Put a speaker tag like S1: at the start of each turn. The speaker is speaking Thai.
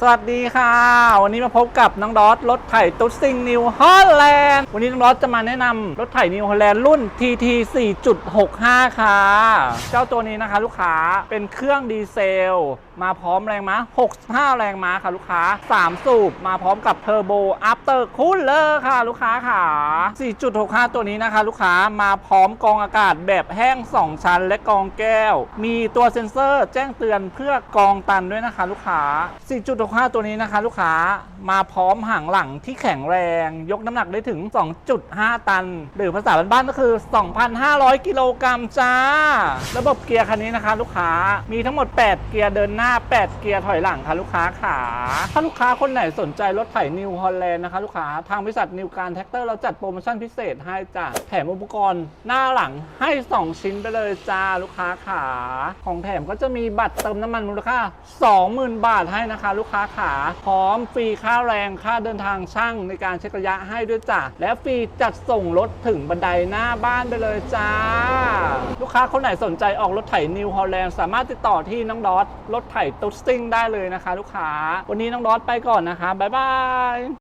S1: สวัสดีค่ะ วันนี้มาพบกับน้องดอสรถไถตุ๊ดซิงนิวฮอลแลนด์วันนี้น้องดอสจะมาแนะนำรถไถนิวฮอลแลนด์รุ่น TT 4.65 ค่ะ เจ้าตัวนี้นะคะลูกค้าเป็นเครื่องดีเซล มาพร้อมแรงม้า 65 แรงม้าค่ะลูกค้า 3 สูบ มาพร้อมกับเทอร์โบอัปเตอร์คูลเลอร์ค่ะลูกค้าค่ะ 4.65 ตัวนี้นะคะลูกค้ามาพร้อมกองอากาศแบบแห้ง 2 ชั้น และกองแก้ว มีตัวเซ็นเซอร์แจ้งเตือนเพื่อกองตันด้วยนะคะลูกค้า4.65ตัวนี้นะคะลูกค้ามาพร้อมหางหลังที่แข็งแรง ยกน้ำหนักได้ถึง 2.5 ตัน หรือภาษาบ้านๆก็คือ 2,500 กิโลกรัมจ้า ระบบเกียร์คันนี้นะคะ ลูกค้ามีทั้งหมด 8 เกียร์เดินหน้า 8 เกียร์ถอยหลังค่ะลูกค้าขาถ้าลูกค้าคนไหนสนใจรถไถนิวฮอลแลนด์นะคะลูกค้าทางบริษัทนิวการแท็กเตอร์เราจัดโปรโมชั่นพิเศษให้จ้าแถมอุปกรณ์หน้าหลังให้ 2 ชิ้นไปเลยจ้าลูกค้าขาของแถมก็จะมีบัตรเติมน้ำมันมูลค่า 20,000 บาทให้นะคะลูกค้าขาพร้อมฟรีค่าแรงค่าเดินทางช่างในการเช็คระยะให้ด้วยจ้าและฟรีจัดส่งรถถึงบันไดหน้าบ้านไปเลยจ้า ลูกค้าคนไหนสนใจออกรถไถนิวฮอลแลนด์สามารถติดต่อที่น้องดอสรถไถตุ๊ดซิ่งได้เลยนะคะ ลูกค้า วันนี้น้องดอสไปก่อนนะคะบ๊ายบาย